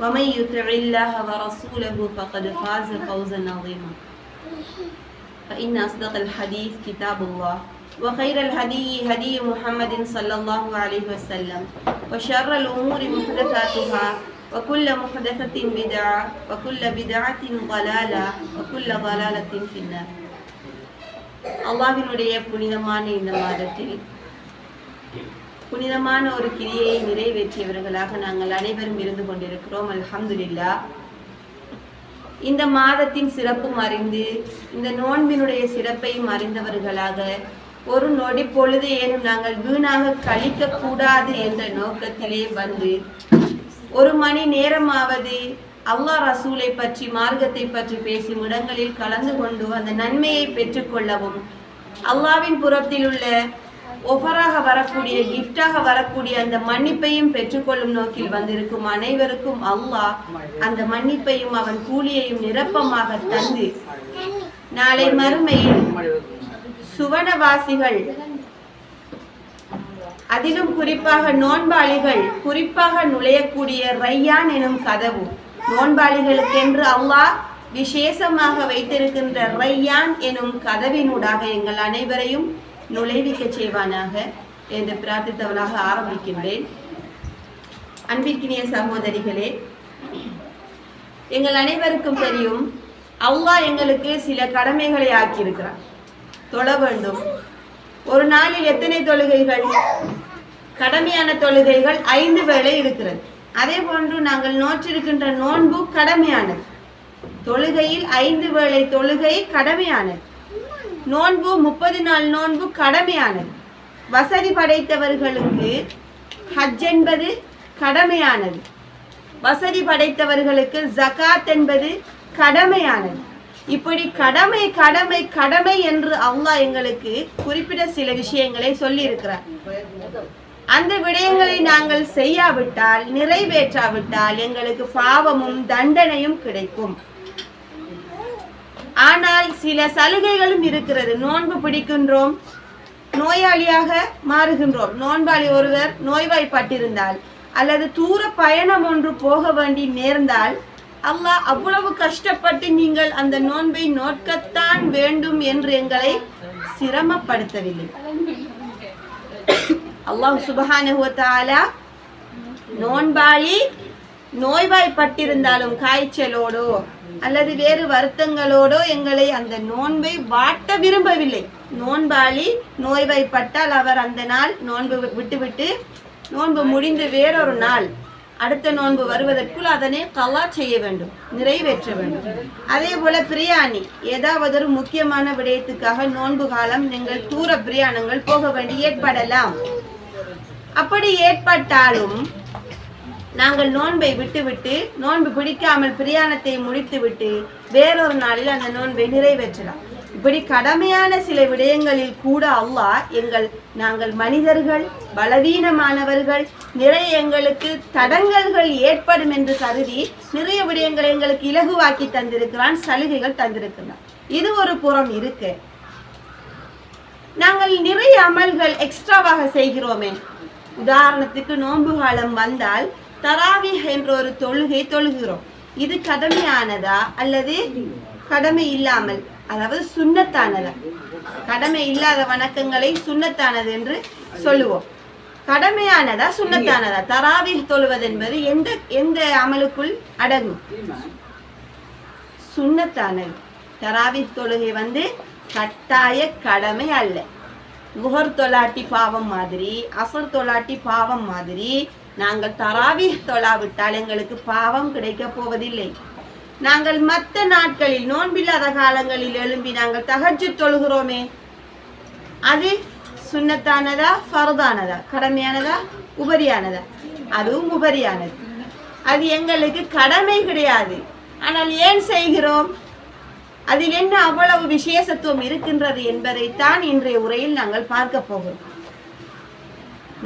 ومن يطع الله ورسوله فقد فاز فوزا عظيما فإن أصدق الحديث كتاب الله وخير الهدي هدي محمد صلى الله عليه وسلم وشر الأمور محدثاتها وكل محدثة بدعة وكل بدعة ضلالة وكل ضلالة في النار அல்லாஹினுடைய புனிதமான இந்த மாதத்தில் புனிதமான ஒரு கிரியை நிறைவேற்றியவர்களாக நாங்கள் அனைவரும் இருந்து கொண்டிருக்கிறோம். அல்ஹம்துலில்லா. இந்த மாதத்தின் சிறப்பும் அறிந்து இந்த நோன்பினுடைய சிறப்பையும் அறிந்தவர்களாக ஒரு நொடி பொழுது ஏனும் நாங்கள் வீணாக கழிக்க கூடாது என்ற நோக்கத்திலே வந்து ஒரு மணி நேரமாவது அல்லாஹ் ரசூலை பற்றி மார்க்கத்தை பற்றி பேசும் இடங்களில் கலந்து கொண்டு அந்த நன்மையை பெற்றுக்கொள்ளவும் அல்லாவின் புறத்தில் உள்ள ஒஃபராக வரக்கூடிய கிஃப்டாக வரக்கூடிய அந்த மன்னிப்பையும் பெற்றுக்கொள்ளும் நோக்கில் வந்திருக்கும் அனைவருக்கும் அல்லாஹ் அந்த மன்னிப்பையும் அவன் கூலியையும் நிரப்பமாக தந்து நாளை மறுமையில் சுவனவாசிகள் அதிலும் குறிப்பாக நோன்பாளிகள் குறிப்பாக நுழையக்கூடிய ரையான் எனும் கதவு நோன்பாளிகளுக்கென்று அல்லாஹ் விசேஷமாக வைத்திருக்கின்ற ரையான் எனும் கதவினூடாக எங்கள் அனைவரையும் நுழைவிக்க செய்வானாக என்று பிரார்த்தித்தவளாக ஆரம்பிக்கின்றேன். அன்பிற்கினிய சகோதரிகளே எங்கள் அனைவருக்கும் தெரியும் அல்லாஹ் எங்களுக்கு சில கடமைகளை ஆக்கியிருக்கிறார் தொழ வேண்டும். ஒரு நாளில் எத்தனை தொழுகைகள்? கடமையான தொழுகைகள் ஐந்து வேளை இருக்கிறது. அதே போன்று நாங்கள் நோற்றிருக்கின்ற நோன்பு கடமையானது. தொழுகையில் ஐந்து வேளை தொழுகை கடமையானது. நோன்பு முப்பது நாள் நோன்பு கடமையானது. வசதி படைத்தவர்களுக்கு ஹஜ் என்பது கடமையானது. வசதி படைத்தவர்களுக்கு ஜகாத் என்பது கடமையானது. இப்படி கடமை கடமை கடமை என்று அல்லாஹ் எங்களுக்கு குறிப்பிட்ட சில விஷயங்களை சொல்லி இருக்கிறார் அந்த விடயங்களை நாங்கள் செய்யாவிட்டால் நிறைவேற்றாவிட்டால் எங்களுக்கு பாவமும் தண்டனையும் கிடைக்கும். ஆனால் சில சலுகைகளும் இருக்கிறது. நோன்பு பிடிக்கின்றோம். நோயாளியாக மாறுகின்றோம். நோன்பாளி ஒருவர் நோய்வாய்ப்பட்டிருந்தால் அல்லது தூர பயணம் ஒன்று போக வேண்டி நேர்ந்தால் அல்லாஹ் அவ்வளவு கஷ்டப்பட்டு நீங்கள் அந்த நோன்பை நோக்கத்தான் வேண்டும் என்று எங்களை சிரமப்படுத்தவில்லை. அல்லாஹ் சுபஹானுவத்தாலா நோன்பாளி நோய்வாய்ப்பட்டிருந்தாலும் காய்ச்சலோடோ அல்லது வேறு வருத்தங்களோடோ எங்களை அந்த நோன்பை வாட்ட விரும்பவில்லை. நோன்பாளி நோய்வாய்ப்பட்டால் அவர் அந்த நாள் நோன்பு விட்டுவிட்டு நோன்பு முடிந்து வேறொரு நாள் அடுத்த நோன்பு வருவதற்குள் அதனை கலா செய்ய வேண்டும் நிறைவேற்ற வேண்டும். அதே போல பிரியாணி ஏதாவது ஒரு முக்கியமான விடயத்துக்காக நோன்பு காலம் நீங்கள் தூர பிரியாணங்கள் போக வேண்டி ஏற்படலாம். அப்படி ஏற்பட்டாலும் நாங்கள் நோன்பை விட்டுவிட்டு நோன்பு பிடிக்காமல் பிரியாணத்தை முடித்துவிட்டு வேறொரு நாளில் அந்த நோன்பை நிறைவேற்றலாம். இப்படி கடமையான சில விடயங்களில் கூட அல்லாஹ் எங்கள் நாங்கள் மனிதர்கள் பலவீனமானவர்கள் நிறைய எங்களுக்கு தடங்கல்கள் ஏற்படும் என்று கருதி நிறைய விடயங்களை எங்களுக்கு இலகுவாக்கி தந்திருக்கிறான் சலுகைகள் தந்திருக்கிறான். இது ஒரு புறம் இருக்கு. நாங்கள் நிறைய அமல்கள் எக்ஸ்ட்ராவாக செய்கிறோமே. உதாரணத்துக்கு நோன்பு காலம் வந்தால் தராவி என்ற ஒரு தொழுகை தொழுகிறோம். இது கடமையானதா அல்லது கடமை இல்லாமல்? அதாவது சுண்ணத்தானதா? கடமை இல்லாத வணக்கங்களை சுண்ணத்தானது என்று சொல்லுவோம். கடமையானதா சுண்ணத்தானதா? தராவி தொழுவது என்பது எந்த எந்த அமலுக்குள் அடங்கும்? சுண்ணத்தானது. தராவி தொழுகை வந்து கட்டாய கடமை அல்ல. முகர் தொலாட்டி பாவம் மாதிரி அசர் தொலாட்டி பாவம் மாதிரி நாங்கள் தராவி தொழாவிட்டால் எங்களுக்கு பாவம் கிடைக்கப் போவதில்லை. நாங்கள் மற்ற நாட்களில் நோன்பில்லாத காலங்களில் எழும்பி நாங்கள் தகச்சு தொழுகிறோமே. அது சுண்ணத்தானதா ஃபர்தானதா கடமையானதா உபரியானதா? அதுவும் உபரியானது. அது எங்களுக்கு கடமை கிடையாது. ஆனால் ஏன் செய்கிறோம்? அதில் என்ன அவ்வளவு விசேஷத்துவம் இருக்கின்றது என்பதைத்தான் இன்றைய உரையில் நாங்கள் பார்க்க போகிறோம்.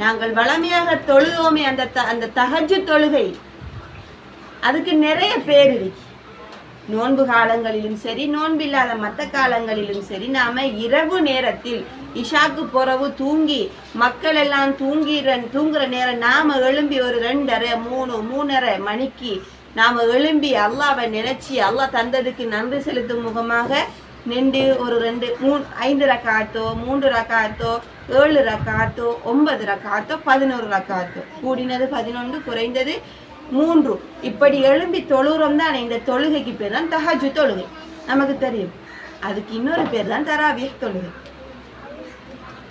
நாங்கள் வளமையாக தொழுவோமே அந்த த- அந்த தகஜு தொழுகை. அதுக்கு நிறைய பேர் இருக்கு. நோன்பு காலங்களிலும் சரி நோன்பில்லாத மற்ற காலங்களிலும் சரி நாம இரவு நேரத்தில் இஷாக்கு பிறகு தூங்கி மக்கள் எல்லாம் தூங்கிற தூங்குற நேரம் நாம எழும்பி ஒரு ரெண்டரை மூணு மூணரை மணிக்கு நாம எழும்பி அல்லாவை நினைச்சி அல்லாஹ் தந்ததுக்கு நன்றி செலுத்தும் முகமாக நின்று ஒரு ரெண்டு மூணு ஐந்து ரக்காத்தோ மூன்று ரக்காத்தோ ஏழு ரக்காத்தோ ஒன்பது ரக்காத்தோ பதினோரு ரக்காத்தோ. கூடினது பதினொன்று குறைந்தது மூன்று. இப்படி எழும்பி தொழுகிறோம் தான் இந்த தொழுகைக்கு பேர் தான் தஹஜு தொழுகை. நமக்கு தெரியும். அதுக்கு இன்னொரு பேர் தான் தராவிய தொழுகை.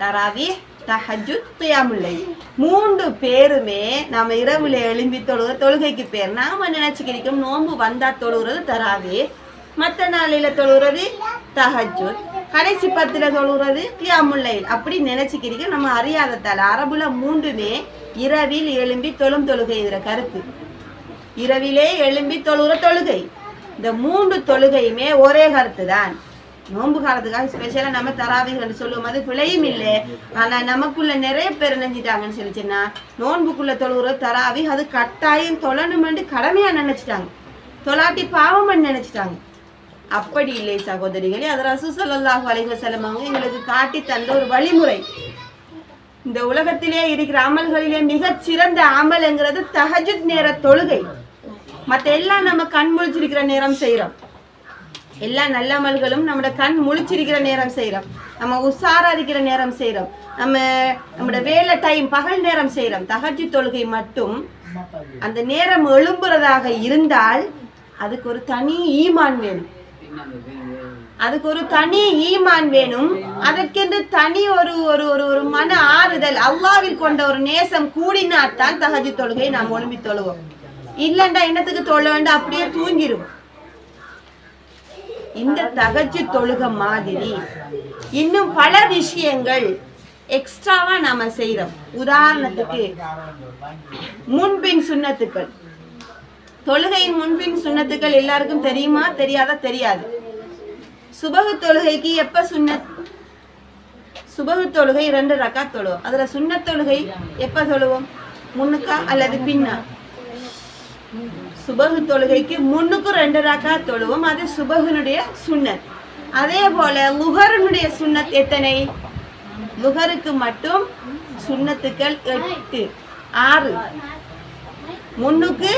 தராவி தஹஜு துயாமுல்லை மூன்று பேருமே நாம இரவுல எழும்பி தொழுகிற தொழுகைக்கு பேர். நாம நினைச்சுக்கிறோம் நோன்பு வந்தா தொழுகிறது தராவி மற்ற நாளில தொழுகிறது தஹஜு கடைசி பத்துல தொழுகிறது கியாமுல்லை அப்படி நினைச்சுக்கிறீங்க. நம்ம அறியாததால அரபுல மூன்றுமே இரவில் எழும்பி தொழும் தொழுகை இதுல கருத்து. இரவிலே எழும்பி தொழுகிற தொழுகை. இந்த மூன்று தொழுகையுமே ஒரே கருத்து தான் நோன்பு காலத்துக்காக ஸ்பெஷலாக நம்ம தராவிகள் சொல்லுவோம் அது பிழையும் இல்லை. ஆனால் நமக்குள்ள நிறைய பேர் நினைஞ்சிட்டாங்கன்னு சொல்லிச்சுன்னா நோன்புக்குள்ள தொழுகிற தராவி அது கட்டாயம் தொழணுமென்று கடமையாக நினைச்சிட்டாங்க. தொலாட்டி பாவம்னு நினைச்சிட்டாங்க. அப்படி இல்லை சகோதரிகளே. அது ரசூ ஸல்லல்லாஹு அலைஹி வஸல்லம் அவங்க எங்களுக்கு காட்டி தந்த ஒரு வழிமுறை. இந்த உலகத்திலே இருக்கிற அமல்களிலே மிகச் சிறந்த அமல்ங்கிறது தஹஜுத் நேர தொழுகை. மற்ற எல்லாம் நம்ம கண் முழிச்சிருக்கிற நேரம் செய்கிறோம். எல்லா நல்ல அமல்களும் நம்மளோட கண் முழிச்சிருக்கிற நேரம் செய்கிறோம். நம்ம உஷாரா இருக்கிற நேரம் செய்கிறோம். நம்ம நம்மளோட வேலை டைம் பகல் நேரம் செய்கிறோம். தஹஜு தொழுகை மட்டும் அந்த நேரம் எழும்புறதாக இருந்தால் அதுக்கு ஒரு தனி ஈமான் வேணும். அதுக்கு ஒரு தனி ஈமான் வேணும். அதற்கென்று தனி ஒரு ஒரு ஒரு ஒரு மன ஆறுதல். அல்லாவில் கொண்ட ஒரு நேசம் கூடினாத்தான் தகஜி தொழுகை நாம் ஒழும்பி தொழுவோம். இல்லைண்டா என்னத்துக்கு தொழ வேண்டாம் அப்படியே தூங்கிடுவோம் இந்த தகஜு தொழுகை மாதிரி இன்னும் பல விஷயங்கள் எக்ஸ்ட்ராவா நாம செய்யறோம் உதாரணத்துக்கு முன்பின் சுண்ணத்துக்கள். தொழுகையின் முன்பின் சுண்ணத்துக்கள் எல்லாருக்கும் தெரியுமா? தெரியாதா? தெரியாது. சுபகு தொழுகைக்கு எப்ப சுண்ணத் சுபகு தொழுகை ரெண்டு ரக்கா தொழுவோம். அதுல சுண்ணத் தொழுகை எப்ப தொழுவோம்? முன்னுக்கா அல்லது பின்னா? சுபகு தொழுகைக்கு முன்னுக்கும் ரெண்டு ரக்கா தொழுவோம். அது சுபகுனுடைய சுண்ணத். அதே போல லுகருனுடைய சுண்ணத் எத்தனை? லுகருக்கு மட்டும் சுண்ணத்துக்கள் எட்டு ஆறு. முன்னுக்கு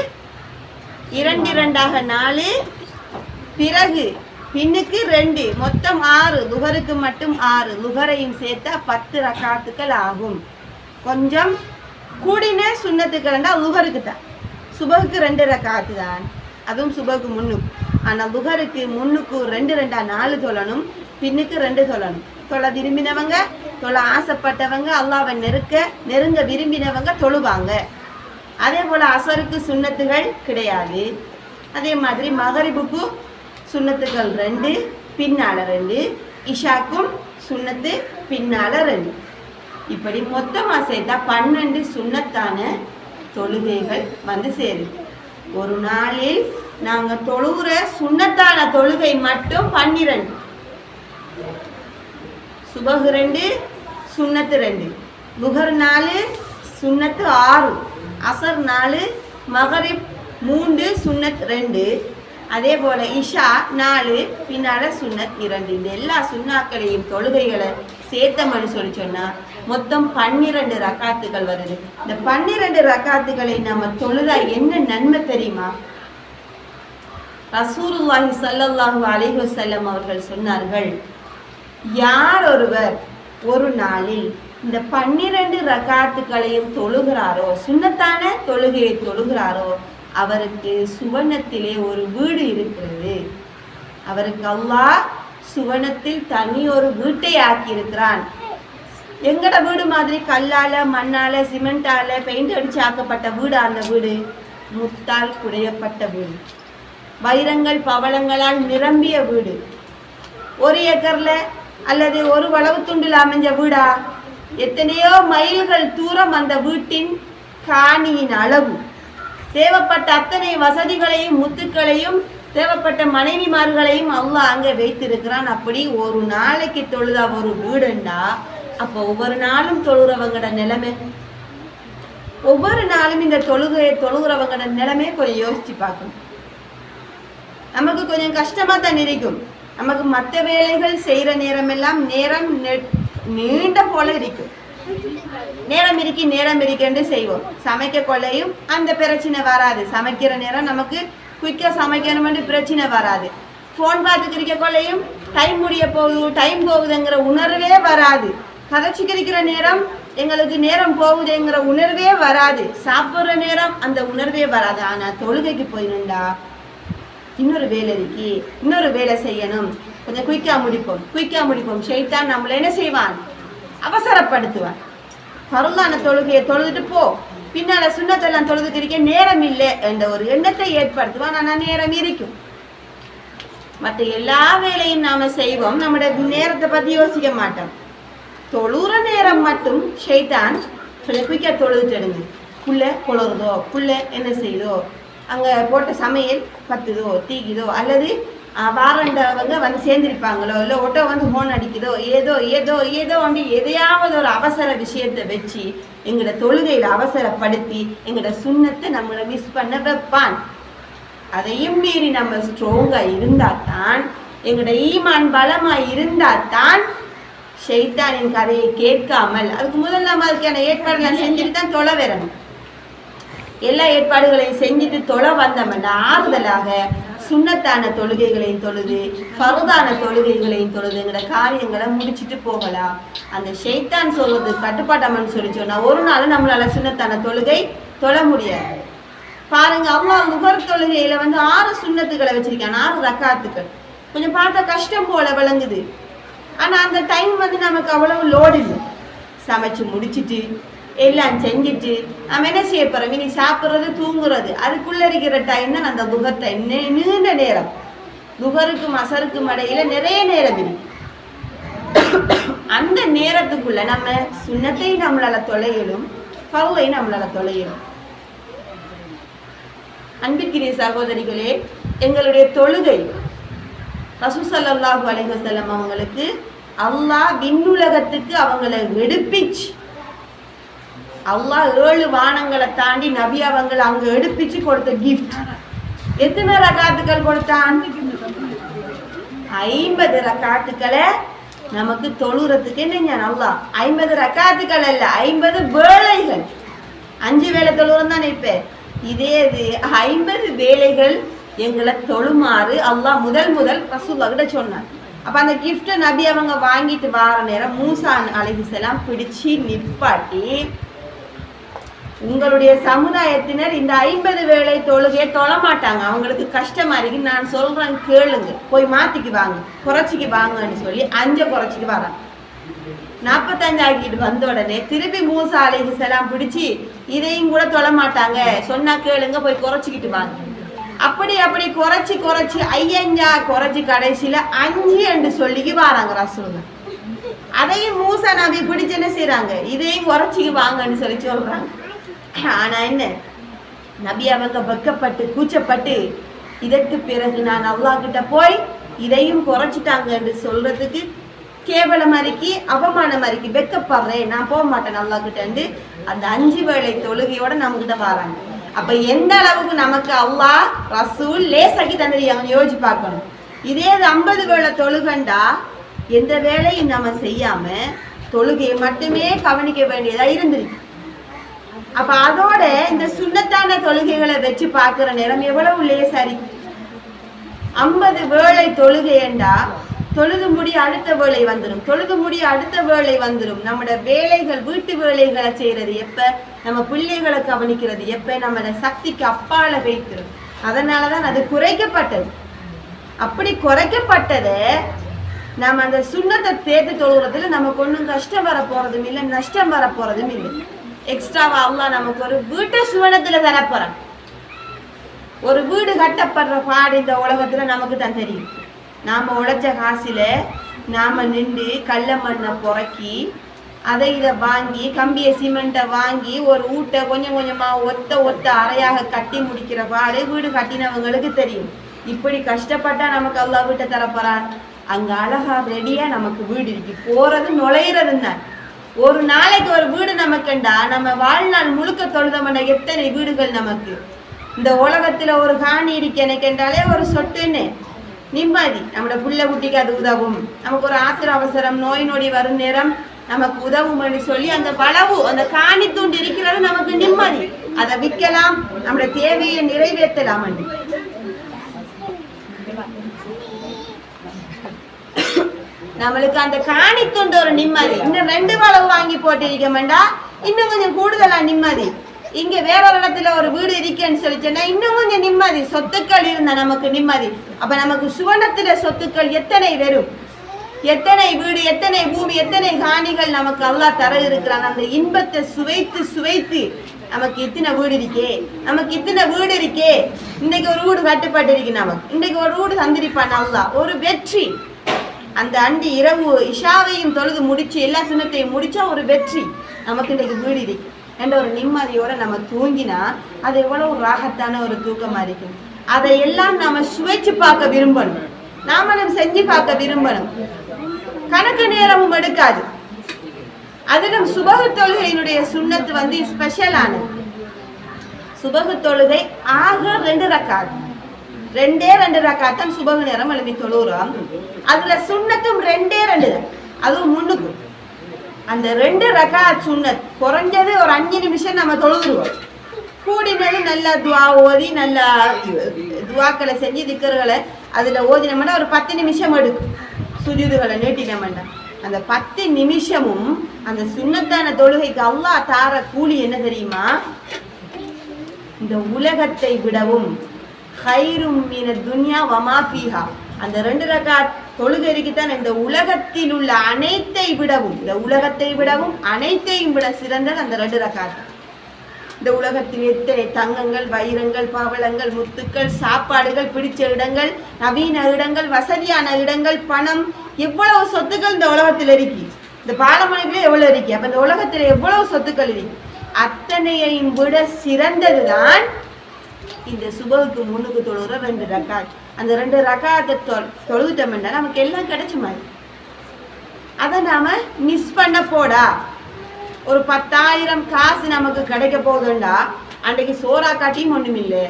இரண்டு இரண்டாக நாலு. பிறகு பின்னுக்கு ரெண்டு மொத்தம் ஆறு. லுகருக்கு மட்டும் ஆறு. லுகரையும் சேர்த்தா பத்து ரக்காத்துக்கள் ஆகும். கொஞ்சம் கூடின சுண்ணத்துக்கள்ண்டா லுகருக்கு தான். சுபகுக்கு ரெண்டு ரக்காத்து தான். அதுவும் சுபகுக்கு முன்னுக்கு ஆனால் லுகருக்கு முன்னுக்கு ரெண்டு ரெண்டா நாலு தொழணும் பின்னுக்கு ரெண்டு தொழணும் தொலை விரும்பினவங்க தொலை ஆசைப்பட்டவங்க அல்லாவை நெருக்க நெருங்க விரும்பினவங்க தொழுவாங்க. அதே போல் அசருக்கு சுண்ணத்துகள் கிடையாது. அதே மாதிரி மகரிபுக்கு சுண்ணத்துகள் ரெண்டு பின்னால ரெண்டு இஷாக்கும் சுண்ணத்து பின்னால ரெண்டு. இப்படி மொத்தமாக சேர்த்தா பன்னெண்டு சுண்ணத்தான தொழுகைகள் வந்து சேருது ஒரு நாளில் நாங்கள் தொழுகிற சுண்ணத்தான தொழுகை மட்டும் பன்னிரண்டு. சுபகு ரெண்டு சுண்ணத்து ரெண்டு. முகர் நாலு சுண்ணத்து ஆறு. அசர் நாலு மகரிப் மூன்று சுன்னத் ரெண்டு. அதே போல் இஷா நாலு பின்னால் சுண்ணத் இரண்டு. இந்த எல்லா சுண்ணாக்களையும் தொழுகைகளை சேர்த்தமனு சொல்லி சொன்னால் மொத்தம் பன்னிரண்டு ரக்காத்துகள் வருது. இந்த பன்னிரண்டு ரக்காத்துகளை நம்ம தொழுதா என்ன நன்மை தெரியுமா? ரசூருல்லாஹி சல்லல்லாஹு அலிஹசல்லம் அவர்கள் சொன்னார்கள் யார் ஒருவர் ஒரு நாளில் இந்த பன்னிரண்டு ரகாத்துக்களையும் தொழுகிறாரோ சுண்ணத்தான தொழுகையை தொழுகிறாரோ அவருக்கு சுவனத்திலே ஒரு வீடு இருக்கிறது. அவருக்கு அல்லாஹ் சுவனத்தில் தனி ஒரு வீட்டை ஆக்கியிருக்கிறான். எங்கட வீடு மாதிரி கல்லால மண்ணால சிமெண்டால பெயிண்ட் அடிச்சு ஆக்கப்பட்ட வீடு அந்த வீடு? முத்தால் குடையப்பட்ட வீடு. வைரங்கள் பவளங்களால் நிரம்பிய வீடு. ஒரு ஏக்கர்ல அல்லது ஒரு வளவு துண்டில் அமைஞ்ச வீடா? எத்தனையோ மைல்கள் தூரம் அந்த வீட்டின் காணியின் அளவு. தேவைப்பட்ட அத்தனை வசதிகளையும் முத்துக்களையும் தேவைப்பட்ட மனைவிமார்களையும் அவ்வளோ அங்கே வைத்திருக்கிறான். அப்படி ஒரு நாளைக்கு தொழுதா ஒரு வீடுண்டா? அப்போ ஒவ்வொரு நாளும் தொழுகிறவங்களோட நிலைமை? ஒவ்வொரு நாளும் இந்த தொழுகையை தொழுகிறவங்களோட நிலைமை கொஞ்சம் யோசிச்சு பார்க்கணும். நமக்கு கொஞ்சம் கஷ்டமாக தான் இருக்கும். நமக்கு மற்ற வேலைகள் செய்கிற நேரமெல்லாம் நேரம் நீண்ட போல இருக்கும் நேரம் இருக்கி நேரம் இருக்கேன்னு செய்வோம். சமைக்க கொள்ளையும் அந்த பிரச்சனை வராது. சமைக்கிற நேரம் நமக்கு குயிக்கா சமைக்கணும்னு பிரச்சனை வராது. ஃபோன் பார்த்துக்கிறிக்க கொள்ளையும் டைம் முடிய போகுது டைம் போகுதுங்கிற உணர்வே வராது. கதைச்சிக்கிறிக்கிற நேரம் எங்களுக்கு நேரம் போகுதுங்கிற உணர்வே வராது. சாப்பிட்ற நேரம் அந்த உணர்வே வராது. ஆனால் தொழுகைக்கு போயினுண்டா இன்னொரு வேலை இருக்கு இன்னொரு வேலை செய்யணும். கொஞ்சம் குயிக்கா முடிப்போம். குயிக்கா முடிப்போம். ஷெய்தான் நம்மளை என்ன செய்வான்? அவசரப்படுத்துவான் பருளான தொழுகையை தொழுதுட்டு போ. பின்னால் சுண்ணத்தெல்லாம் தொழுதுக்கிறீங்க நேரம் இல்லை என்ற ஒரு எண்ணத்தை ஏற்படுத்துவான். ஆனா நேரம் இருக்கும். மற்ற எல்லா வேலையும் நாம செய்வோம். நம்முடைய நேரத்தை பத்தி யோசிக்க மாட்டோம். தொழுற நேரம் மட்டும் ஷெய்தான் கொஞ்சம் குயிக்கா தொழுதுட்டு புள்ள கொழுறதோ புள்ள என்ன செய்யுதோ அங்க போட்ட சமையல் பத்துதோ தீக்குதோ அல்லது வாரண்டவங்க வந்து சேர்ந்திருப்பாங்களோ இல்லை ஒட்டோ வந்து ஹோன் அடிக்குதோ ஏதோ ஏதோ ஏதோ வந்து எதையாவது ஒரு அவசர விஷயத்தை வச்சு எங்களோட தொழுகையில் அவசரப்படுத்தி எங்களோட சுண்ணத்தை நம்மளை மிஸ் பண்ண வைப்பான். அதையும் மீறி நம்ம ஸ்ட்ராங்காக இருந்தால் தான் எங்களோட ஈமான் பலமாக இருந்தால் தான் ஷெய்தானின் கதையை கேட்காமல் அதுக்கு முதல் நம்ம அதுக்கான ஏற்பாடுலாம் செஞ்சுட்டு தான் தொலை வரணும். எல்லா ஏற்பாடுகளையும் செஞ்சுட்டு தொலை வந்தோம்னா ஆறுதலாக சுண்ணத்தான தொழுகைகளையும் தொழுது ஃபருதான தொழுகைகளையும் தொழுதுங்கிற காரியங்களை முடிச்சிட்டு போகலாம் அந்த ஷெய்தான் சொல்வது கட்டுப்பாட்டம்னு சொல்லி சொன்னால் ஒரு நாள் நம்மளால சுண்ணத்தான தொழுகை தொழ முடியாது. பாருங்க அவ்வளோ முகர் தொழுகையில வந்து ஆறு சுண்ணத்துக்களை வச்சிருக்கான் ஆறு ரக்காத்துக்கள். கொஞ்சம் பார்த்தா கஷ்டம் போல விளங்குது. ஆனால் அந்த டைம் வந்து நமக்கு அவ்வளவு லோடு இல்லை. சமைச்சு முடிச்சிட்டு எல்லாம் செஞ்சுட்டு நம்ம என்ன செய்ய போகிறோம் இனி சாப்பிட்றது தூங்குறது. அதுக்குள்ளே இருக்கிற டைம் தான் அந்த துகர் டைம் நீண்ட நேரம். துகருக்கும் அசருக்கும் இடையில நிறைய நேரம் இருக்கு. அந்த நேரத்துக்குள்ள நம்ம சுண்ணத்தை நம்மளால தொலையிலும் பருவை நம்மளால தொலையிலும். அன்பிக்கிறிய சகோதரிகளே எங்களுடைய தொழுகை ரசூசல்லாஹு அலைஹி அவங்களுக்கு அல்லாஹ் விண்ணுலகத்துக்கு அவங்களை எடுப்பிச்சு அல்லாஹ் ஏழு வானங்களை தாண்டி நபி அவங்களை அங்க எடுப்பிச்சு கொடுத்த கிஃப்ட் எத்தனை ரகாத்துக்கள் கொடுத்தான்? ஐம்பது ரகாத்துக்களை நமக்கு தொழுறதுக்கு என்ன நல்லா ஐம்பது ரக்காத்துக்கள் அல்ல ஐம்பது வேலைகள். அஞ்சு வேலை தொழுறோம் தான் இப்ப? இதே இது ஐம்பது வேலைகள் எங்களை தொழுமாறு அல்லாஹ் முதல் முதல் ரசூல்லா சொன்னார். அப்போ அந்த கிஃப்ட்டை நபி அவங்க வாங்கிட்டு வார நேரம் மூசா அழகிசெல்லாம் பிடிச்சு நிப்பாட்டி உங்களுடைய சமுதாயத்தினர் இந்த ஐம்பது வேளை தொழுகையை தொழ மாட்டாங்க அவங்களுக்கு கஷ்டமா இருக்கு. நான் சொல்றேன் கேளுங்க. போய் மாத்திக்கு வாங்க. குறைச்சிக்கு வாங்கன்னு சொல்லி அஞ்ச குறைச்சிக்கு வரான் நாற்பத்தஞ்சு ஆக்கிட்டு வந்த உடனே திருப்பி மூசா அலைஹிஸ்ஸலாம் பிடிச்சு இதையும் கூட தொழ மாட்டாங்க சொன்னா கேளுங்க போய் குறைச்சிக்கிட்டு வாங்க. அப்படி அப்படி குறைச்சி குறைச்சி ஐயஞ்சா குறைச்சி கடைசியில அஞ்சு என்று சொல்லிக்கு வராங்க ரசூலுங்க அதையும் மூசா நபி பிடிச்சு என்ன செய்யறாங்க இதையும் குறைச்சிக்கு வாங்கன்னு சொல்லி சொல்றாங்க. ஆனா என்ன நபி அவங்க வெக்கப்பட்டு கூச்சப்பட்டு இதற்கு பிறகு நான் அல்லா கிட்ட போய் இதையும் குறைச்சிட்டாங்க என்று சொல்றதுக்கு கேவலம் அறிக்கி அவமானம் அறிக்கி வெக்கப்படுறேன் நான் போக மாட்டேன் அல்லா கிட்ட அந்த அஞ்சு வேளை தொழுகையோட நம்ம கிட்ட வராங்க. அப்ப எந்த அளவுக்கு நமக்கு அல்லா ரசூல் லேசாக்கி தந்துருக்காங்க யோசிச்சு பார்க்கணும். இதே இது ஐம்பது வேளை தொழுகண்டா எந்த வேலையும் நம்ம செய்யாம தொழுகையை மட்டுமே கவனிக்க வேண்டியதா இருந்திருக்கு. அப்ப அதோட இந்த சுண்ணத்தான தொழுகைகளை வச்சு பாக்குற நேரம் எவ்வளவு சரி ஐம்பது வேளை தொழுகைண்டா தொழுது முடி அடுத்த வேலை வந்துடும் தொழுது முடி அடுத்த வேலை வந்துடும் நம்மட வேலைகள் வீட்டு வேலைகளை செய்யறது எப்ப? நம்ம பிள்ளைகளை கவனிக்கிறது எப்ப? நம்ம சக்திக்கு அப்பால வைத்திரும். அதனாலதான் அது குறைக்கப்பட்டது. அப்படி குறைக்கப்பட்டதை நம்ம அந்த சுண்ணத்தை தேர்த்து தொழுகிறதுல நமக்கு ஒன்றும் கஷ்டம் வர போறதும் இல்லை நஷ்டம் வர போறதும் இல்லை. எக்ஸ்ட்ராவா அல்லா நமக்கு ஒரு வீட்டை சுவனத்துல தரப்போறான். ஒரு வீடு கட்டப்படுற பாடு இந்த உலகத்துல நமக்கு தான் தெரியும். நாம உழைச்ச காசுல நாம நின்று கல்ல மண்ணை புறக்கி அதை இதை வாங்கி கம்பிய சிமெண்ட்டை வாங்கி ஒரு வீட்டை கொஞ்சம் கொஞ்சமா ஒத்த ஒத்த அறையாக கட்டி முடிக்கிற பாடு வீடு கட்டினவங்களுக்கு தெரியும். இப்படி கஷ்டப்பட்டா நமக்கு அல்லாஹ் வீட்டை தரப்போறான். அங்க அழகா ரெடியா நமக்கு வீடு இருக்கு. போறது நுழையிறதுன்னு தான். ஒரு நாளைக்கு ஒரு வீடு நமக்குண்டா நம்ம வாழ்நாள் முழுக்க தொழுதமன எத்தனை வீடுகள் நமக்கு? இந்த உலகத்துல ஒரு காணி இருக்கு எனக்கு என்றாலே ஒரு சொட்டுன்னு. நிம்மதி. நம்மளோட புள்ள குட்டிக்கு அது உதவும். நமக்கு ஒரு ஆத்திர அவசரம் நோய் நொடி வரும் நேரம் நமக்கு உதவும் என்று சொல்லி அந்த வளவு அந்த காணி தூண்டு இருக்கிறது நமக்கு நிம்மதி. அதை விற்கலாம் நம்மளோட தேவையை நிறைவேற்றலாம் நம்மளுக்கு அந்த காணி துண்டு ஒரு நிம்மதி. இன்னும் ரெண்டு வளவு வாங்கி போட்டிருக்க வேண்டாம் இன்னும் கொஞ்சம் கூடுதலா நிம்மதி. இங்க வேற ஒரு இடத்துல ஒரு வீடு இருக்கேன்னு சொல்லி சொன்னா இன்னும் கொஞ்சம் நிம்மதி. சொத்துக்கள் இருந்தா நமக்கு நிம்மதி. அப்ப நமக்கு சுவனத்துல சொத்துக்கள் எத்தனை வரும்? எத்தனை வீடு எத்தனை பூமி எத்தனை காணிகள் நமக்கு அல்லாஹ் தர இருக்கிறான்? அந்த இன்பத்தை சுவைத்து சுவைத்து நமக்கு இத்தனை வீடு இருக்கே. நமக்கு இத்தனை வீடு இருக்கே. இன்னைக்கு ஒரு வீடு கட்டுப்பாட்டு இருக்கு நமக்கு. இன்னைக்கு ஒரு வீடு சந்திரிப்பான் அல்லாஹ் ஒரு வெற்றி. அந்த அண்டி இரவு இஷாவையும் தொழுது முடிச்சு எல்லா சின்னத்தையும் முடிச்சா ஒரு வெற்றி. நமக்கு இன்னைக்கு வீடு இருக்கு என்ற ஒரு நிம்மதியோட நம்ம தூங்கினா அது எவ்வளவு ராகத்தான ஒரு தூக்கமா இருக்கும் அதை எல்லாம் நாம சுவைச்சு பார்க்க விரும்பணும். நாம நம்ம செஞ்சு பார்க்க விரும்பணும். கணக்கு நேரமும் எடுக்காது. அதிலும் சுபகு தொழுகையினுடைய சுண்ணத்து வந்து ஸ்பெஷலானது சுபகு தொழுகை ஆக ரெண்டு ரக்காது. ரெண்டே ரெண்டு ரக்காத்தான் சுபகு நேரம் எழுதி தொழுகிறோம் அதுல சுண்ணத்தும் ரெண்டே ரெண்டு தான். அதுவும் முன்னுக்கும் அந்த ரெண்டு ரகா சுண்ணத் குறைஞ்சது ஒரு அஞ்சு நிமிஷம் நம்ம தொழுதுருவோம். கூடினது நல்ல துவா ஓதி நல்ல துவாக்களை செஞ்சு திக்கர்களை அதுல ஓதினோம்னா ஒரு பத்து நிமிஷம் எடுக்கும். சுஜூதுகளை நீட்டினோம்னா. அந்த பத்து நிமிஷமும் அந்த சுண்ணத்தான தொழுகைக்கு அவ்வளோ தார கூலி என்ன தெரியுமா? இந்த உலகத்தை விடவும் ஹைரும் மீன துன்யா வமா ஃபீஹா. அந்த ரெண்டு ரகா தொழுகைக்கு தான் இந்த உலகத்தில் உள்ள அனைத்தை விடவும் இந்த உலகத்தை விடவும் அனைத்தையும் விட சிறந்தது அந்த ரெண்டு ரகாத் இந்த உலகத்தில் எத்தனை தங்கங்கள் வைரங்கள் பவளங்கள் முத்துக்கள் சாப்பாடுகள் பிடிச்ச இடங்கள் நவீன இடங்கள் வசதியான இடங்கள் பணம் எவ்வளவு சொத்துக்கள் இந்த உலகத்தில் இருக்கு. இந்த பாலமணிக்குள்ள எவ்வளவு இருக்கு. அப்ப இந்த உலகத்தில் எவ்வளவு சொத்துக்கள் இருக்கு. அத்தனையையும் விட சிறந்ததுதான் இந்த சுபவுக்கு முன்னுக்கு தொழுகிற ரெண்டு ரக்காத். அந்த ரெண்டு ரகாத்தை தொ தொழுதுட்டோம்னா நமக்கு எல்லாம் கிடைச்ச மாதிரி. அதை நாம மிஸ் பண்ண போடா. ஒரு பத்தாயிரம் காசு நமக்கு கிடைக்க போகுதுண்டா. அன்றைக்கு சோறா காட்டியும் ஒண்ணுமில்லை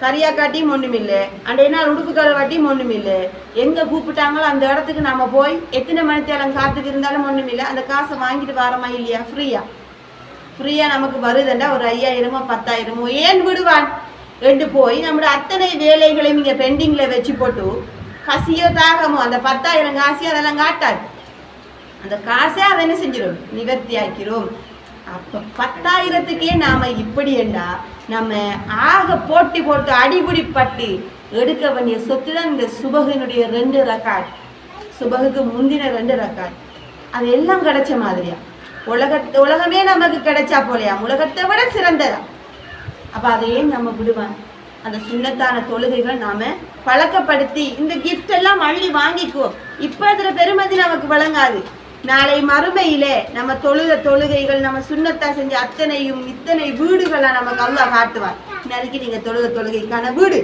கரியா காட்டியும் ஒண்ணுமில்லை அன்றைய நாள் உடுப்புக்களை காட்டியும் ஒண்ணுமில்லை எங்கே கூப்பிட்டாங்களோ அந்த இடத்துக்கு நாம போய் எத்தனை மணித்தேலம் காத்துக்கு இருந்தாலும் ஒண்ணுமில்லை அந்த காசை வாங்கிட்டு வரமா இல்லையா? ஃப்ரீயா ஃப்ரீயா நமக்கு வருதுண்டா. ஒரு ஐயாயிரமோ பத்தாயிரமோ? ஏன் விடுவான்? ரெண்டு போய் நம்மளோட அத்தனை வேலைகளையும் இங்கே பெண்டிங்கில் வச்சு போட்டு கசியோ தாகமோ அந்த பத்தாயிரம் காசையோ அதெல்லாம் காட்டாது. அந்த காசை அதை என்ன செஞ்சிடும் நிவர்த்தி ஆக்கிறோம் அப்போ பத்தாயிரத்துக்கே நாம் இப்படி என்றா நம்ம ஆக போட்டி போட்டு அடிபுடி பட்டு எடுக்க வேண்டிய சொத்து தான் இந்த சுபகனுடைய ரெண்டு ரக்காட் சுபகுக்கு முந்தின ரெண்டு ரக்காட் அது எல்லாம் கிடைச்ச மாதிரியா? உலகத்தை உலகமே நமக்கு கிடைச்சா போலையா? உலகத்தை விட சிறந்ததா? அப்போ அதையே நம்ம விடுவேன் அந்த சுண்ணத்தான தொழுகைகள் நாம பழக்கப்படுத்தி இந்த கிஃப்ட் எல்லாம் அள்ளி வாங்கிக்குவோம். இப்ப இருக்கிற பெருமதி நமக்கு வழங்காது. நாளை மறுமையிலே நம்ம தொழுத தொழுகைகள் நம்ம சுண்ணத்தா செஞ்ச அத்தனையும் இத்தனை வீடுகளை நமக்கு அல்லாஹ் காட்டுவார். இன்னைக்கு நீங்க தொழுத தொழுகைக்கான வீடு.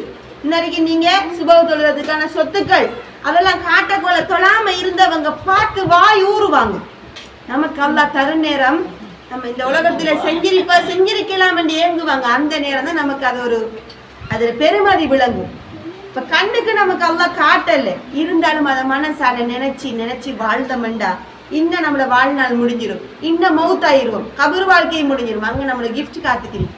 இன்னைக்கு நீங்க சுபவ தொழுகிறதுக்கான சொத்துக்கள். அதெல்லாம் காட்டக்கொள்ள தொழாம இருந்தவங்க பார்த்து வாய் ஊறுவாங்க. நமக்கு அல்லாஹ் தரு நேரம் நம்ம இந்த உலகத்துல செஞ்சிருப்ப செஞ்சிருக்கலாம் என்று ஏங்குவாங்க அந்த நேரம் தான் நமக்கு அது ஒரு அதுல பெருமதி விளங்கும். இப்ப கண்ணுக்கு நமக்கு அல்லாஹ் காட்டல. இருந்தாலும் அதை மனசால நினைச்சு நினைச்சு வாழ்ந்தோம்டா இன்னும் நம்மள வாழ்நாள் முடிஞ்சிரும். இன்னும் மவுத்தாயிருவோம் கபர் வாழ்க்கையும் முடிஞ்சிரும். அங்க நம்மள கிஃப்ட் காத்துக்கிறோம்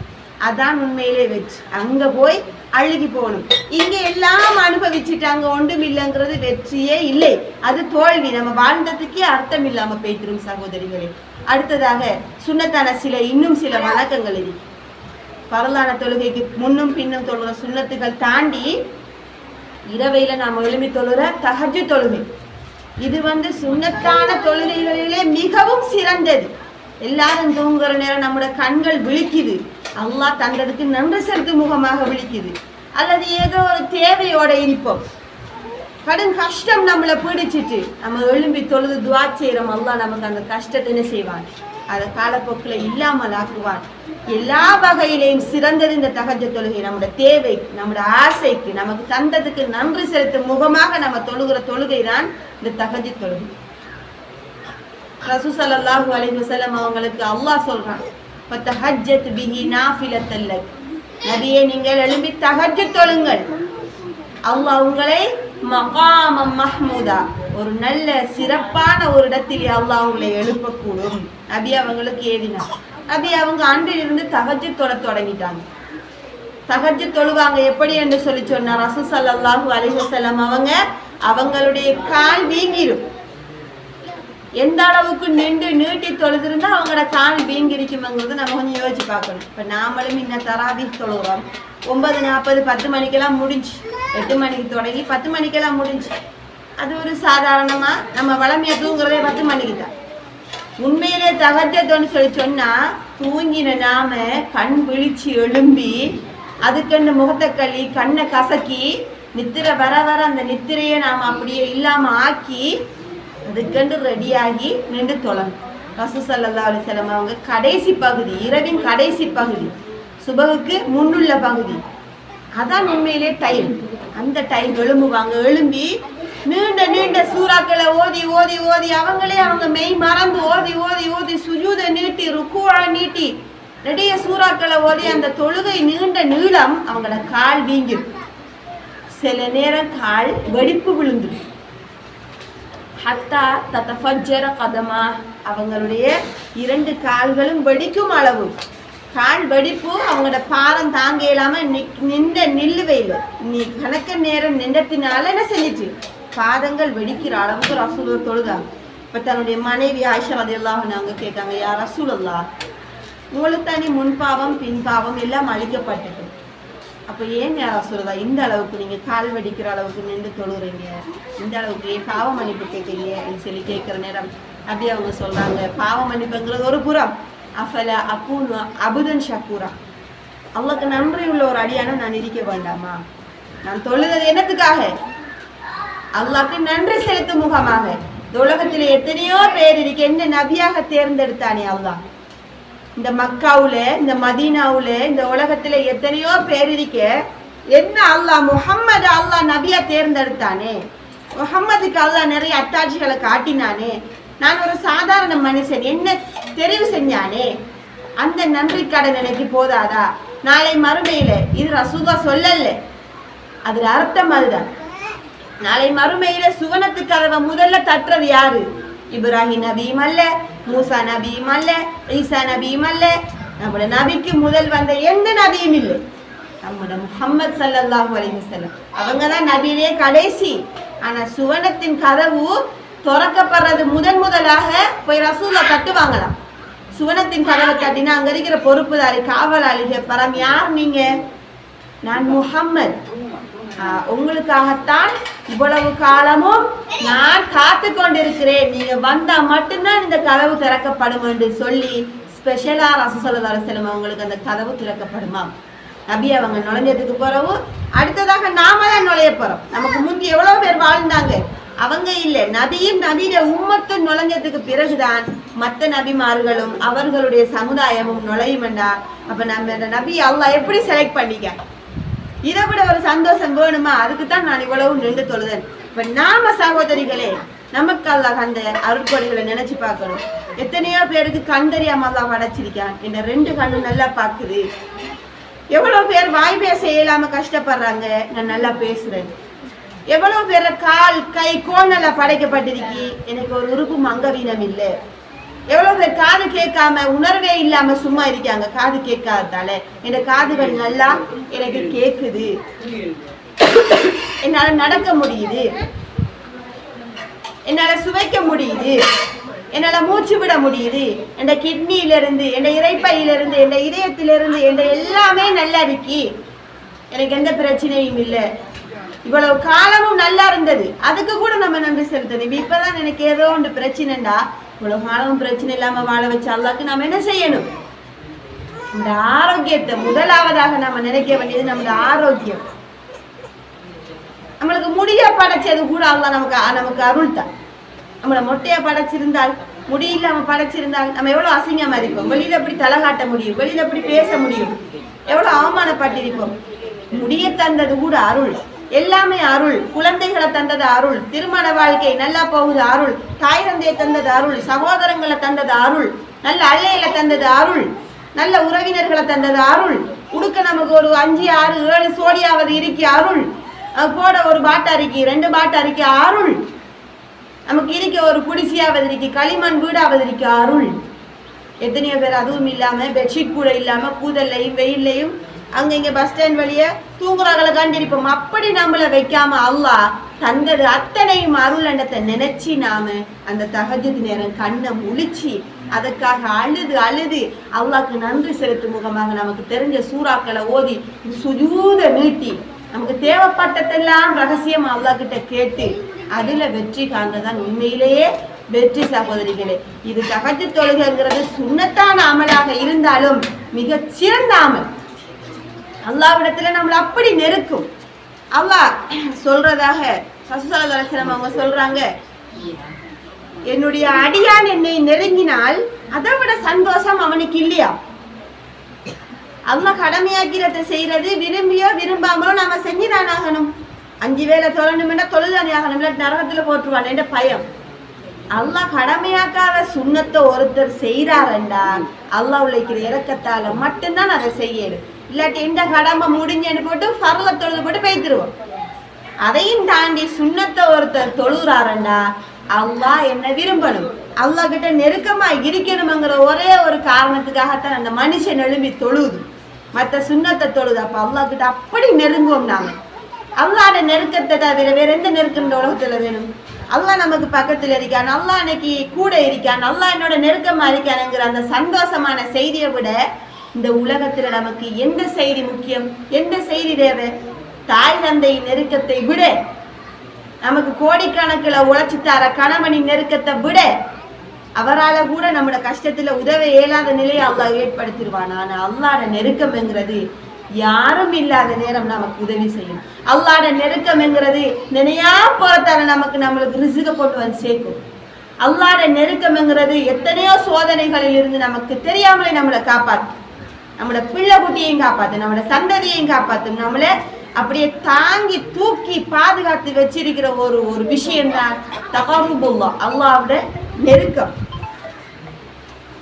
அதான் உண்மையிலே வெற்றி. அங்க போய் அழுகி போகணும். இங்க எல்லாம் அனுபவிச்சுட்டாங்க ஒன்றும் இல்லைங்கிறது வெற்றியே இல்லை. அது தோல்வி. நம்ம வாழ்ந்ததுக்கே அர்த்தம் இல்லாம போய்த்திரும் சகோதரிகளே. அடுத்ததாக சுண்ணத்தான சில இன்னும் சில வழக்கங்கள் இது பரலான தொழுகைக்கு முன்னும் பின்னும் தொழுகிற சுண்ணத்துகள் தாண்டி இரவையில் நாம் எழுமி தொழுகிற தகஜ தொழுகை. இது வந்து சுண்ணத்தான தொழுகைகளிலே மிகவும் சிறந்தது. எல்லாரும் தூங்குற நேரம் நம்முடைய கண்கள் விழிக்குது. அல்லாஹ் தந்ததுக்கு நன்றி செலுத்து முகமாக விழிக்குது. அல்லது ஏதோ ஒரு தேவையோட இருப்போம் கடும் கஷ்டம் நம்மளை பிடிச்சிட்டு. நம்ம எழும்பி தொழுது துவா செய்கிறோம் அல்லா நமக்கு அந்த கஷ்டத்தை என்ன செய்வான்? அதை காலப்போக்கில் இல்லாமல் ஆக்குவான். எல்லா வகையிலையும் சிறந்தது இந்த தகஜ தொழுகை நம்முடைய தேவை நம்முடைய ஆசைக்கு நமக்கு தந்ததுக்கு நன்றி செலுத்தும் முகமாக நம்ம தொழுகிற தொழுகை தான் இந்த தகஜ தொழுகை. ரசூ ஸல்லல்லாஹு அலைஹி வஸல்லம் அவங்களுக்கு அல்லாஹ் சொல்றான் ஃபத்தஹஜ்ஜத் பிஹி நாஃபிலத்தல்ல லக் நீங்கள் எழும்பி தகஜ தொழுங்கள். அல்லாஹ் உங்களை மகாமம் மஹ்மூதா. ஒரு நல்ல சிறப்பான ஒரு இடத்தில் அல்லாஹ் அவங்களை எழுப்பக்கூடும். நபி அவங்களுக்கு ஏறினார். நபி அவங்க அன்றிலிருந்து தகஜு தொழ தொடங்கிட்டாங்க. தகஜு தொழுவாங்க எப்படி என்று சொல்லி சொன்னார். ரசூ ஸல்லல்லாஹு அலைஹி அவங்க அவங்களுடைய கால் வீங்கிரும். எந்த அளவுக்கு நின்று நீட்டி தொழுதிருந்தா அவங்களோட கால் வீங்கிருக்குமங்கிறது நம்ம கொஞ்சம் யோசிச்சு பார்க்கணும். இப்போ நாமளும் இன்னும் தராவி தொழுகிறோம். ஒன்பது நாற்பது பத்து மணிக்கெல்லாம் முடிஞ்சு எட்டு மணிக்கு தொடங்கி பத்து மணிக்கெல்லாம் முடிஞ்சு. அது ஒரு சாதாரணமாக நம்ம வளமையாக தூங்குறதே பத்து மணிக்கு தான். உண்மையிலே தகஜத்தோன்னு சொல்லி சொன்னால் தூங்கின நாம கண் விழிச்சு எழும்பி அதுக்கண்டு முகத்தை கழி கண்ணை கசக்கி நித்திரை வர வர அந்த நித்திரையை நாம் அப்படியே இல்லாமல் ஆக்கி அதுக்கென்று ரெடியாகி நின்று தொழணும். ரசூசல்லா ஸல்லல்லாஹு அலைஹி அவங்க கடைசி பகுதி இரவின் கடைசி பகுதி சுபகுக்கு முன்னுள்ள பகுதி. அதான் உண்மையிலே டைம் அந்த டைம் எழும்புவாங்க. எழும்பி நீண்ட நீண்ட சூறாக்களை ஓதி ஓதி ஓதி அவங்களே அவங்க மெய் மறந்து ஓதி ஓதி ஓதி சுஜூத நீட்டி ருக்குவா நீட்டி நிறைய சூறாக்களை ஓதி அந்த தொழுகை நீண்ட நீளம் அவங்களோட கால் வீங்கிடும். சில நேரம் கால் வெடிப்பு விழுந்துடும். ஹத்தா தத்தஃபஜர கதமா. அவங்களுடைய இரண்டு கால்களும் வெடிக்கும் அளவு. கால் வெடிப்பு அவங்களோட பாரம் தாங்க இல்லாமல் நிக்- நின்ற நில்லுவையில் நீ கணக்க நேரம் நின்றத்தினால என்ன செஞ்சிச்சு? பாதங்கள் வெடிக்கிற அளவுக்கு ரசூல தொழுதாங்க இப்போ தன்னுடைய மனைவி ஆயிஷா அதெல்லாம் அவங்க கேட்காங்க யார் ரசூலல்லா உங்களுக்கு தனி முன்பாவம் பின்பாவம் எல்லாம் அழிக்கப்பட்டது. அப்போ ஏன் சொல்லுதா இந்த அளவுக்கு நீங்கள் கால் வெடிக்கிற அளவுக்கு நின்று தொழுகிறீங்க இந்த அளவுக்கு ஏன் பாவ மன்னிப்பு கேட்குறீங்க அப்படின்னு சொல்லி கேட்குற நேரம் அப்படி அவங்க சொல்றாங்க. பாவ மன்னிப்புங்கிறது ஒரு புறம். அஃபல அப்பூன் அபுதன் ஷக்கூரா அல்லாஹ்க்கு நன்றி உள்ள ஒரு அடியான நான் இருக்க வேண்டாமா? நான் தொழுகிறது என்னத்துக்காக? அல்லாக்கு நன்றி செலுத்தும் முகமாக. உலகத்தில் எத்தனையோ பேர் இருக்கு என்ன நபியாக தேர்ந்தெடுத்தானே அவ்வளோ இந்த மக்காவுல இந்த மதீனாவுல இந்த உலகத்துல எத்தனையோ பேர் இருக்க என்ன அல்லாஹ் முஹம்மது அல்லாஹ் நபியா தேர்ந்தெடுத்தானே? முகம்மதுக்கு அல்லாஹ் நிறைய அத்தாட்சிகளை காட்டினானே. நான் ஒரு சாதாரண மனுஷன் என்ன தெரிவு செஞ்சானே? அந்த நன்றி கடன் எனக்கு போதாதா? நாளை மறுமையில இது ரசூதா சொல்லல. அதுல அர்த்தம் அதுதான். நாளை மறுமையில சுவனத்து கதவை முதல்ல தட்டுறது யாரு? இப்ராஹிம் நபியும் அல்ல மூசா நபியும் அல்ல ஈசா நபியும் அல்ல நம்முடைய நபிக்கு முதல் வந்த எந்த நபியும் இல்லை நம்முடைய முகம்மது ஸல்லல்லாஹு அலைஹி அவங்க தான் நபியிலே கடைசி ஆனால் சுவனத்தின் கதவு திறக்கப்படுறது முதன் முதலாக போய் ரசூலா தட்டுவாங்களாம் சுவனத்தின் கதவை தட்டினா அங்கே இருக்கிற பொறுப்புதாரி காவலாளிகள் பரம் யார் நீங்கள் நான் முகம்மது உங்களுக்காகத்தான் இவ்வளவு காலமும் நான் காத்து கொண்டிருக்கிறேன் நீங்க வந்தா மட்டும்தான் இந்த கதவு திறக்கப்படும் என்று சொல்லி ஸ்பெஷலா ரசசல்லா செல்லம்? அவங்களுக்கு அந்த கதவு திறக்கப்படுமா? நபி அவங்க நுழைஞ்சதுக்கு பிறகு அடுத்ததாக நாம தான் நுழைய போறோம். நமக்கு முந்தி எவ்வளவு பேர் வாழ்ந்தாங்க? அவங்க இல்ல. நபியும் நபியில உம்மத்தும் நுழைஞ்சதுக்கு பிறகுதான் மற்ற நபிமார்களும் அவர்களுடைய சமுதாயமும் நுழையுமெண்டா? அப்ப நம்ம இந்த நபி அல்லாஹ் எப்படி செலக்ட் பண்ணிக்க? இதை விட ஒரு சந்தோஷம் வேணுமா? அதுக்கு தான் நான் இவ்வளவு நின்று தொழுதேன். இப்ப நாம சகோதரிகளே நமக்கு அல்லாஹ் அந்த அருட்கொடைகளை நினைச்சு பார்க்கணும். எத்தனையோ பேருக்கு கண் தெரியாம அல்லாஹ் படைச்சிருக்கான் ரெண்டு கண்ணும் நல்லா பார்க்குது. எவ்வளவு பேர் வாய் பேச இயலாம கஷ்டப்படுறாங்க. நான் நல்லா பேசுறேன். எவ்வளவு பேர் கால் கை கோல் படைக்கப்பட்டிருக்கி. எனக்கு ஒரு உறுப்பு அங்கவீனம் இல்லை. எவ்வளவு பேர் காது கேட்காம உணர்வே இல்லாம சும்மா இருக்காங்க? காது கேட்காததால. என் காதுகள் நல்லா எனக்கு கேக்குது. என்னால நடக்க முடியுது. என்னால சுவைக்க முடியுது. என்னால மூச்சு விட முடியுது. என் கிட்னியில இருந்து என் இறைப்பையிலிருந்து என் இதயத்திலிருந்து என் எல்லாமே நல்லா இருக்கி. எனக்கு எந்த பிரச்சனையும் இல்லை. இவ்வளவு காலமும் நல்லா இருந்தது. அதுக்கு கூட நம்ம நன்றி செலுத்தணும். இப்பதான் எனக்கு ஏதோ ஒன்று பிரச்சனைண்டா இவ்வளவு பிரச்சனை இல்லாம வாழ வச்ச அல்லாக்கு நாம என்ன செய்யணும்? இந்த ஆரோக்கியத்தை முதலாவதாக நாம நினைக்க வேண்டியது நம்மளோட ஆரோக்கியம். நம்மளுக்கு முடிய படைச்சது கூட அல்லாஹ் நமக்கு நமக்கு அருள் தான் நம்மளை மொட்டையா படைச்சிருந்தால் முடியில்லாம படைச்சிருந்தால் நம்ம எவ்வளவு அசிங்கமா இருப்போம். வெளியில எப்படி தலை காட்ட முடியும்? வெளியில எப்படி பேச முடியும்? எவ்வளவு அவமானப்பட்டிருப்போம்? முடிய தந்தது கூட அருள். எல்லாமே அருள். குழந்தைகளை தந்தது அருள். திருமண வாழ்க்கை நல்லா போகுது அருள். தாய் தந்தையை தந்தது அருள். சகோதரங்களை தந்தது அருள். நல்ல அள்ளையில தந்தது அருள். நல்ல உறவினர்களை தந்தது அருள். உடுக்க நமக்கு ஒரு அஞ்சு ஆறு ஏழு சோடியாவது இருக்கி அருள். போட ஒரு பாட்டா இருக்கி ரெண்டு பாட்டா இருக்கி அருள். நமக்கு இருக்க ஒரு குடிசையாவது இருக்கு களிமண் வீடாவது இருக்கு அருள். எத்தனையோ பேர் அதுவும் இல்லாம பெட்ஷீட் கூட இல்லாம கூதல்லையும் வெயில்லையும் அங்கே இங்கே பஸ் ஸ்டாண்ட் வழியே தூங்குறாங்கள கண்டிருப்போம் அப்படி நம்மளை வைக்காம அல்லா தந்தது அத்தனையும் அருள் எண்ணத்தை நினைச்சு நாம அந்த தகஜத்து நேரம் கண்ணை முழிச்சு அதற்காக அழுது அழுது அல்லாக்கு நன்றி செலுத்தும் முகமாக நமக்கு தெரிஞ்ச சூறாக்களை ஓதி சுஜூத நீட்டி நமக்கு தேவைப்பட்டதெல்லாம் ரகசியம் அல்லாக்கிட்ட கேட்டு அதுல வெற்றி காண்றதான் உண்மையிலேயே வெற்றி சகோதரிகளே. இது தகஜ தொழுகைங்கிறது சுண்ணத்தான அமலாக இருந்தாலும் மிகச் சிறந்த அமல். அல்லாவிடத்துல நம்மளை அப்படி நெருக்கும். அல்லாஹ் சொல்றதாக சசுசாலதரசனம் அவங்க சொல்றாங்க. என்னுடைய அடியான் என்னை நெருங்கினால் அதை விட சந்தோஷம் அவனுக்கு இல்லையா? அல்லாஹ் கடமையாக்கிறத செய்யறது விரும்பியோ விரும்பாமலோ நாம செஞ்சுதான் ஆகணும். அஞ்சு வேலை தொழணும்னா தொழுதானே ஆகணும் இல்லை நரகத்துல போட்டுருவான் என்ற பயம்? அல்லாஹ் கடமையாக்காத சுண்ணத்தை ஒருத்தர் செய்யறாருண்டா அல்லாஹ் உழைக்கிற இறக்கத்தால மட்டும்தான் அதை செய்யணும். இல்லாட்டி இந்த கடமை முடிஞ்சேன்னு போட்டு ஃபர்ல தொழுது போட்டு பேய்த்திருவோம். அதையும் தாண்டி சுண்ணத்தை ஒருத்தர் தொழுகிறாரண்டா அல்லா என்ன விரும்பணும். அல்லா கிட்ட நெருக்கமா இருக்கணுங்கிற ஒரே ஒரு காரணத்துக்காகத்தான் அந்த மனுஷன் எழும்பி தொழுது. மற்ற சுண்ணத்தை தொழுது. அப்ப அல்லா கிட்ட அப்படி நெருங்குவோம் நாம அல்லாட நெருக்கத்தை தவிர வேற எந்த நெருக்கம் இந்த உலகத்துல வேணும்? அல்லா நமக்கு பக்கத்துல இருக்கான் நல்லா அன்னைக்கு கூட இருக்கான் நல்லா என்னோட நெருக்கமா இருக்கானுங்கிற அந்த சந்தோஷமான செய்தியை விட இந்த உலகத்துல நமக்கு எந்த செய்தி முக்கியம்? எந்த செய்தி தேவை? தாய் தந்தை நெருக்கத்தை விட நமக்கு கோடிக்கணக்கில் உழைச்சி தர கணவனி நெருக்கத்தை விட அவரால கூட நம்மளோட கஷ்டத்துல உதவ இயலாத நிலையை அல்லாஹ் ஏற்படுத்திடுவான். ஆனா அல்லாட நெருக்கம்ங்கிறது யாரும் இல்லாத நேரம் நமக்கு உதவி செய்யும். அல்லாட நெருக்கம்ங்கிறது நினையா போறதால நமக்கு நம்மளுக்கு ரிசுக கொண்டு வந்து சேர்க்கும். அல்லாட நெருக்கம்ங்கிறது எத்தனையோ சோதனைகளில் இருந்து நமக்கு தெரியாமலே நம்மளை காப்பாற்றும். நம்மளோட பிள்ளை குட்டியையும் காப்பாற்றும் நம்மளோட சந்ததியையும் காப்பாற்றும் நம்மளை அப்படியே தாங்கி தூக்கி பாதுகாத்து வச்சிருக்கிற ஒரு ஒரு விஷயம் தான் தகருபுல்லா அல்லாவோட நெருக்கம்.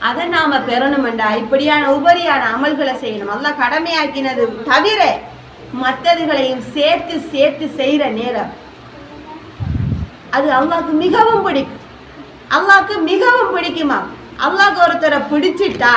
அதை நாம பெறணுமெண்டா? இப்படியான உபரியான அமல்களை செய்யணும். அல்லாஹ் கடமையாக்கினது தவிர மற்றதுகளையும் சேர்த்து சேர்த்து செய்யற நேரம். அது அல்லாஹ்க்கு மிகவும் பிடிக்கும். அல்லாஹ்க்கு மிகவும் பிடிக்குமா? அல்லாஹ்க்கு ஒருத்தரை பிடிச்சிட்டா